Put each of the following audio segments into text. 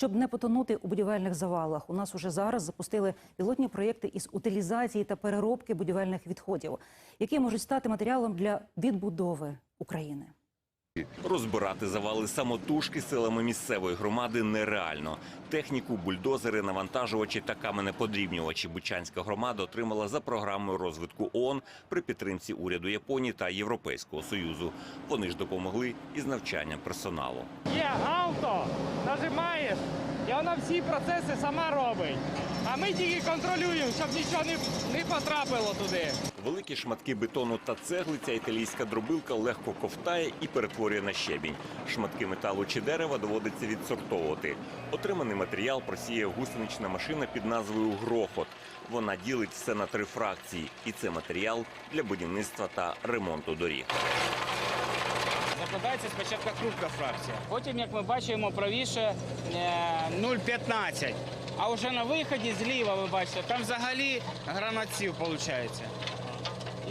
Щоб не потонути у будівельних завалах, у нас уже зараз запустили пілотні проєкти із утилізації та переробки будівельних відходів, які можуть стати матеріалом для відбудови України. Розбирати завали самотужки силами місцевої громади нереально. Техніку, бульдозери, навантажувачі та каменеподрібнювачі Бучанська громада отримала за програмою розвитку ООН при підтримці уряду Японії та Європейського союзу. Вони ж допомогли із навчанням персоналу. Є авто, нажимаєш, і вона всі процеси сама робить. А ми тільки контролюємо, щоб нічого не, не потрапило туди. Великі шматки бетону та цегли ця італійська дробилка легко ковтає і перетворює на щебінь. Шматки металу чи дерева доводиться відсортовувати. Отриманий матеріал просіє гусенична машина під назвою Грохот. Вона ділить все на три фракції, і це матеріал для будівництва та ремонту доріг. Закладається спочатку крупка фракція. Потім, як ми бачимо, правіше е, 0,15. А вже на виході зліва, ви бачите, там взагалі гранатів виходить.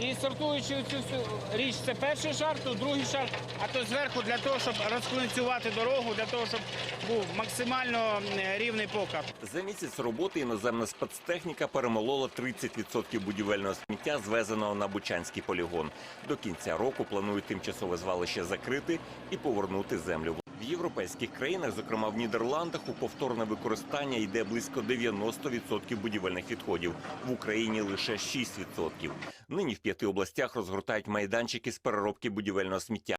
І сортуючи цю всю річ, це перший шар, то другий шар, а то зверху для того, щоб розклинцювати дорогу, для того, щоб був максимально рівний покат. За місяць роботи іноземна спецтехніка перемолола 30% будівельного сміття, звезеного на Бучанський полігон. До кінця року планують тимчасове звалище закрити і повернути землю. Європейських країнах, зокрема в Нідерландах, у повторне використання йде близько 90% будівельних відходів. В Україні лише 6%. Нині в п'яти областях розгортають майданчики з переробки будівельного сміття.